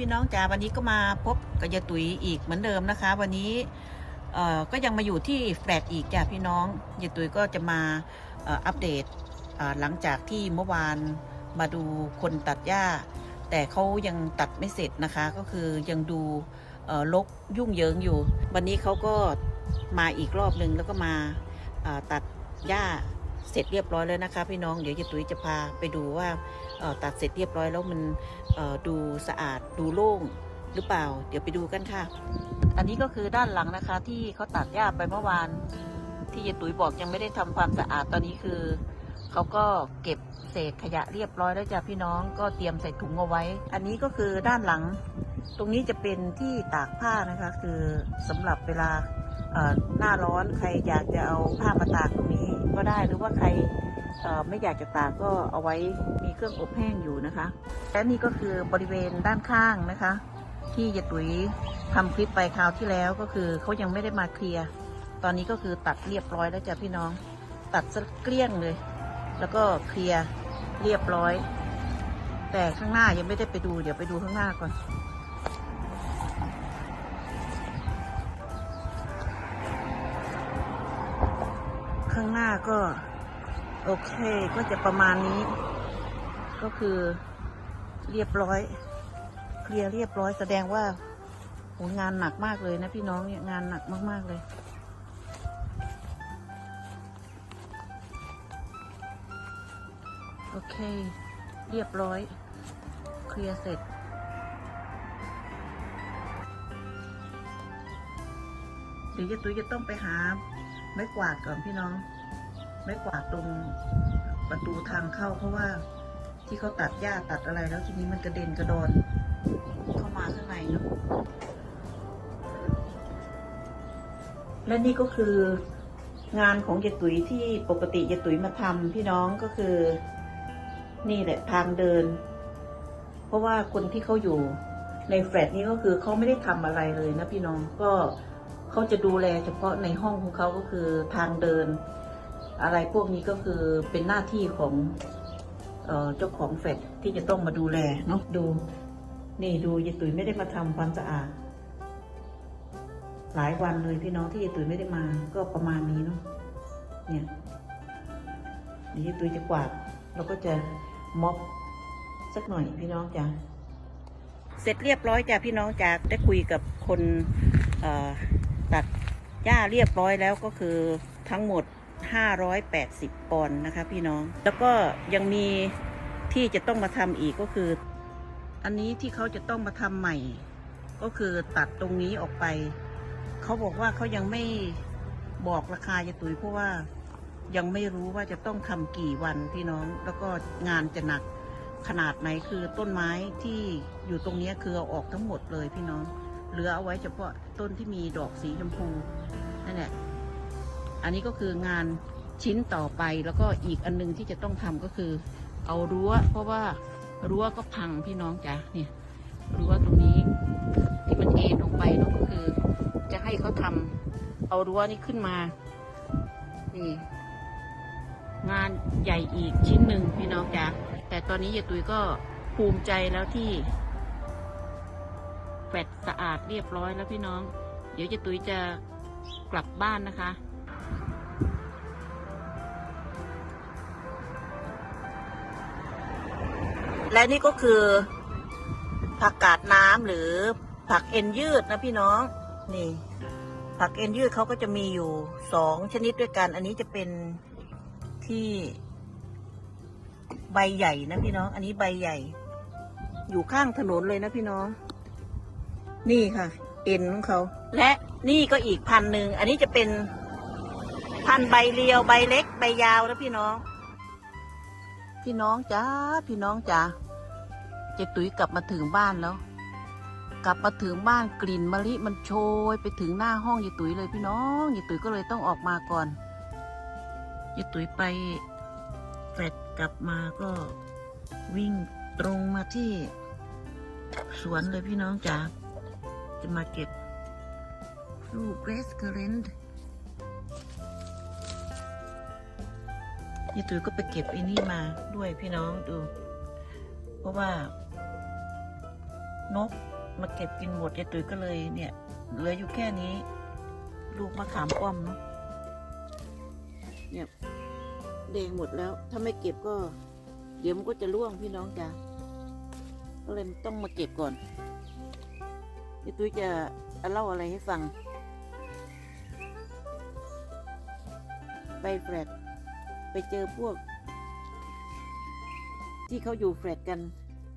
พี่น้องจ๋าวันนี้ก็มาพบกับยายตุ๋ยอีกเหมือนเดิมนะคะ วันนี้เอ่อก็ยังมาอยู่ที่แฟลตอีกจ้ะพี่น้องยายตุ๋ยก็จะมาอัปเดตหลังจากที่เมื่อวานมาดูคนตัดหญ้า แต่เขายังตัดไม่เสร็จนะคะ ก็คือยังดูลกยุ่งเหยิงอยู่ วันนี้เขาก็มาอีกรอบหนึ่งแล้วก็มาตัดหญ้า เสร็จเรียบร้อยแล้วนะคะ พี่น้องเดี๋ยวยายตุ๋ยจะพาไปดูว่าตัดเสร็จเรียบร้อยแล้วมันดูสะอาดดูโล่งหรือเปล่า เดี๋ยวไปดูกันค่ะ อันนี้ก็คือด้านหลังนะคะ ที่เขาตัดหญ้าไปเมื่อวาน ที่ยายตุ๋ยบอกยังไม่ได้ทำความสะอาดตอนนี้คือเขาก็เก็บเศษขยะเรียบร้อยแล้วจ้ะพี่น้องก็เตรียมใส่ถุงเอาไว้ อันนี้ก็คือด้านหลัง ตรงนี้จะเป็นที่ตากผ้านะคะ คือสำหรับเวลาหน้าร้อนใครอยากจะเอาผ้ามาตากตรง ก็ได้ หรือว่าใครไม่อยากจะตากก็เอาไว้มีเครื่องอบแห้งอยู่นะคะ และนี่ก็คือบริเวณด้านข้างนะคะ ที่ยายตุ๋ยทำคลิปไปคราวที่แล้วก็คือเขายังไม่ได้มาเคลียร์ตอนนี้ก็คือตัดเรียบร้อยแล้วจ้ะพี่น้อง ตัดซะเกลี้ยงเลย แล้วก็เคลียร์เรียบร้อย แต่ข้างหน้ายังไม่ได้ไปดู เดี๋ยวไปดูข้างหน้าก่อน ข้างหน้าก็ โอเคก็จะประมาณนี้ ก็คือเรียบร้อย เคลียร์เรียบร้อยแสดงว่าโหงานหนักมากเลยนะพี่น้องเนี่ยงานหนักมากๆเลยโอเค เรียบร้อย เคลียร์เสร็จ เดี๋ยวจะตุ้ยจะต้องไปหา ไม้กวาดก่อนพี่น้อง ไม้กวาดตรงประตูทางเข้า เพราะว่าที่เขาตัดหญ้าตัดอะไรแล้วทีนี้มันกระเด็นกระดอนเข้ามาข้างในเนาะและนี่ก็คืองานของยายตุ๋ยที่ปกติยายตุ๋ยมาทำพี่น้องก็คือ นี่แหละทางเดิน เพราะว่าคนที่เขาอยู่ในแฟลตนี้ก็คือเขาไม่ได้ทำอะไรเลยนะพี่น้องก็ เขาจะดูแลเฉพาะในห้องของเขาก็คือทางเดิน อะไรพวกนี้ก็คือเป็นหน้าที่ของเออจ้าของแฟลตที่จะต้องมาดูแลเนาะดูนี่ดูยายตุ๋ยไม่ได้มาทำความสะอาด หลายวันเลยพี่น้องที่ยายตุ๋ยไม่ได้มาก็ประมาณนี้เนาะเนี่ยเดี๋ยวยายตุ๋ยจะกวาดเราก็จะม็อบสักหน่อยพี่น้องจ้ะเสร็จเรียบร้อยจ้ะพี่น้องจ้ะได้คุยกับคนเอ่อ ตัดหญ้าเรียบร้อยแล้วก็คือทั้งหมด 580 ปอนด์นะคะพี่น้อง แล้วก็ยังมีที่จะต้องมาทำอีกก็คือ อันนี้ที่เขาจะต้องมาทำใหม่ ก็คือตัดตรงนี้ออกไป เขาบอกว่าเขายังไม่บอกราคายายตุ๋ยเพราะว่ายังไม่รู้ว่าจะต้องทำกี่วันพี่น้อง แล้วก็งานจะหนักขนาดไหนคือต้นไม้ที่อยู่ตรงนี้คือเอาออกทั้งหมดเลยพี่น้อง เหลือเอาไว้เฉพาะต้นที่มีดอกสีชมพูนั่นแหละ อันนี้ก็คืองานชิ้นต่อไปแล้วก็อีกอันนึงที่จะต้องทำก็คือ เอารั้ว เพราะว่ารั้วก็พังพี่น้องจ้ะเนี่ยรั้วตรงนี้ที่มันเอ็นลงไปเนาะก็คือ จะให้เขาทำเอารั้วนี้ขึ้นมานี่งานใหญ่อีกชิ้นหนึ่งพี่น้องจ้ะแต่ตอนนี้ยายตุยก็ภูมิใจแล้วที่ แฟดสะอาดเรียบร้อยแล้วพี่น้อง เดี๋ยวยาตุยจะกลับบ้านนะคะ และนี่ก็คือ ผักกาดน้ำหรือผักเอ็นยืดนะพี่น้อง นี่ ผักเอ็นยืดเขาก็จะมีอยู่สองชนิดด้วยกัน อันนี้จะเป็นที่ใบใหญ่นะพี่น้อง อันนี้ใบใหญ่ อยู่ข้างถนนเลยนะพี่น้อง นี่ค่ะ เอ็นของเขา และนี่ก็อีกพันหนึ่ง อันนี้จะเป็นพันใบเรียวใบเล็กใบยาวนะพี่น้อง พี่น้องจ้าพี่น้องจ้าเจตุ๋ยกลับมาถึงบ้านแล้ว กลับมาถึงบ้านกลิ่นมะลิมันโชยไปถึงหน้าห้องยายตุ๋ยเลยพี่น้องยายตุ๋ยก็เลยต้องออกมาก่อนยายตุ๋ยไปแฟดกลับมาก็วิ่งตรงมาที่ สวนเลยพี่น้องจ๋า จะมาเก็บลูกเกรสเคอร์เรนต์ยายตุ๋ยก็ไปเก็บไอ้นี่มาด้วยพี่น้องดู เพราะว่า นกมาเก็บกินหมดยายตุ๋ยก็เลยเนี่ยเหลืออยู่แค่นี้ ลูกมะขามป้อมเนาะเนี่ยแดงหมดแล้ว ถ้าไม่เก็บก็ เดี๋ยวมันก็จะร่วงพี่น้องจ้ะก็เลยต้องมาเก็บก่อน ยายตุ้ยจะเล่าอะไรให้ฟัง ไปแฟลตไปเจอพวก ที่เขาอยู่แฟลตกัน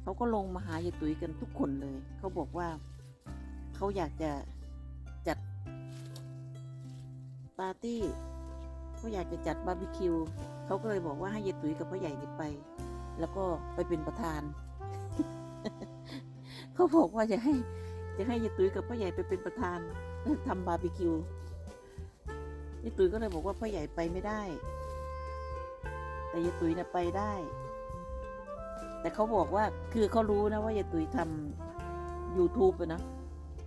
เขาก็ลงมาหายายตุ๋ยกันทุกคนเลย เขาบอกว่าเขาอยากจะจัดปาร์ตี้เขาอยากจะจัดบาร์บีคิวเขาก็เลยบอกว่าให้ยายตุ๋ยกับพ่อใหญ่นี่ไป แล้วก็ไปเป็นประธาน เขาบอกว่าจะให้ จะให้ยายตุ๋ยกับพ่อใหญ่ไปเป็นประธานทำบาร์บีคิวยายตุ๋ยก็เลยบอกว่าพ่อใหญ่ไปไม่ได้ แต่ยายตุ๋ยน่ะไปได้ แต่เขาบอกว่าคือเขารู้นะว่ายายตุ๋ยทำ YouTube อะนะ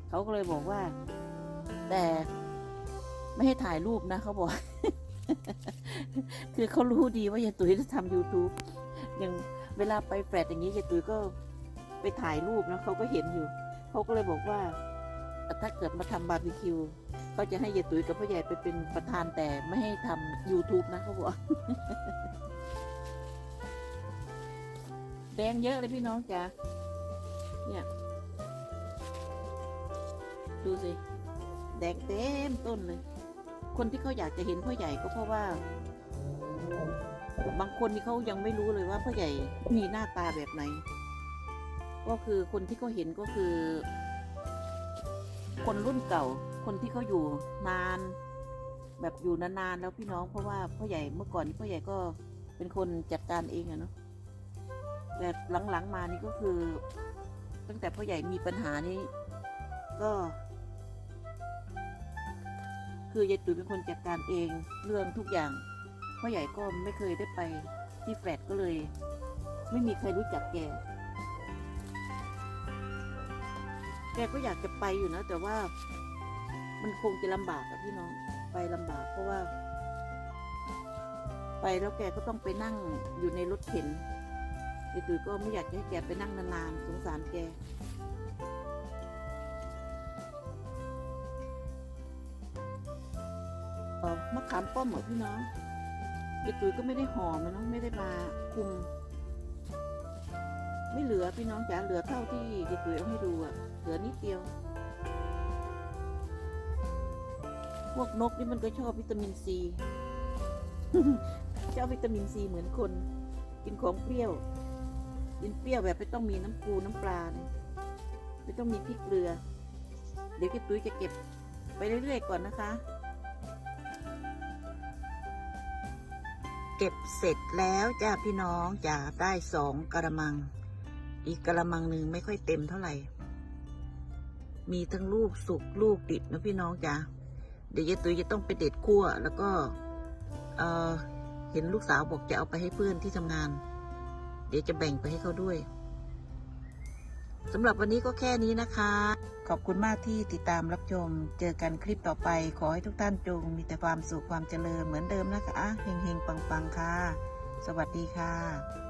เขาก็เลยบอกว่า แต่ไม่ให้ถ่ายรูปนะเขาบอก คือเขารู้ดีว่ายายตุ๋ยจะทำ YouTube อย่างเวลาไปแฟลตอย่างนี้ยายตุ๋ยก็ไปถ่ายรูปนะเขาก็เห็นอยู่ เขาก็เลยบอกว่า ถ้าเกิดมาทำบาร์บีคิวเขาจะให้ยายตุ๋ยกับพ่อใหญ่ไปเป็นประธานแต่ไม่ให้ทำ YouTube นะเขาบอกแดงเยอะเลยพี่น้องจ๋าเนี่ย ดูสิ แดงเต็มต้นเลย คนที่เขาอยากจะเห็นพ่อใหญ่ก็เพราะว่า บางคนที่เขายังไม่รู้เลยว่าพ่อใหญ่มีหน้าตาแบบไหน ก็คือคนที่เขาเห็นก็คือ คนรุ่นเก่า คนที่เขาอยู่นาน แบบอยู่นานๆแล้วพี่น้องเพราะว่าพ่อใหญ่เมื่อก่อนพ่อใหญ่ก็เป็นคนจัดการเองอะเนาะแต่หลังๆมานี่ก็คือ ตั้งแต่พ่อใหญ่มีปัญหานี้ ก็ คือยายตุ๋ยเป็นคนจัดการเองเรื่องทุกอย่างพ่อใหญ่ก็ไม่เคยได้ไปที่แฟลตก็เลย ไม่มีใครรู้จักแก แกก็อยากจะไปอยู่นะ แต่ว่ามันคงจะลำบากอะพี่น้องไปลำบาก เพราะว่า ไปแล้วแกก็ต้องไปนั่งอยู่ในรถเข็นไอ้ตุ๋ยก็ไม่อยากจะให้แกไปนั่งนานๆสงสารแกเออมะขามป้อมเหรอพี่น้องไอ้ตุ๋ยก็ไม่ได้ห่อมันเนาะไม่ได้มาคุม ไม่เหลือพี่น้องจ๋าเหลือเท่าที่ไอ้ตุ๋ยเอาให้ดูอะเหลือนิดเดียว พวกนกนี่มันก็ชอบวิตามินซีชอบวิตามินซีเหมือนคน กินของเปรี้ยว กินเปรี้ยวแบบไม่ต้องมีน้ำปูน้ำปลาเนี่ยไม่ต้องมีพริกเกลือ เดี๋ยวเก็บตุ้ยจะเก็บไปเรื่อยๆก่อนนะคะ เก็บเสร็จแล้วจ้าพี่น้องจ้าได้สองกระมัง อีกกระมังหนึ่งไม่ค่อยเต็มเท่าไหร่ มีทั้งลูกสุกลูกดิบนะพี่น้องจ้าเดี๋ยวยายตุ้ยจะต้องไปเด็ดขั้วแล้วก็เออเห็นลูกสาวบอกจะเอาไปให้เพื่อนที่ทำงาน เดี๋ยวจะแบ่งไปให้เขาด้วยสำหรับวันนี้ก็แค่นี้นะคะ ขอบคุณมากที่ติดตามรับชม เจอกันคลิปต่อไป ขอให้ทุกท่านจงมีแต่ความสุขความเจริญเหมือนเดิมนะคะเฮงๆ ปังๆ ค่ะ สวัสดีค่ะ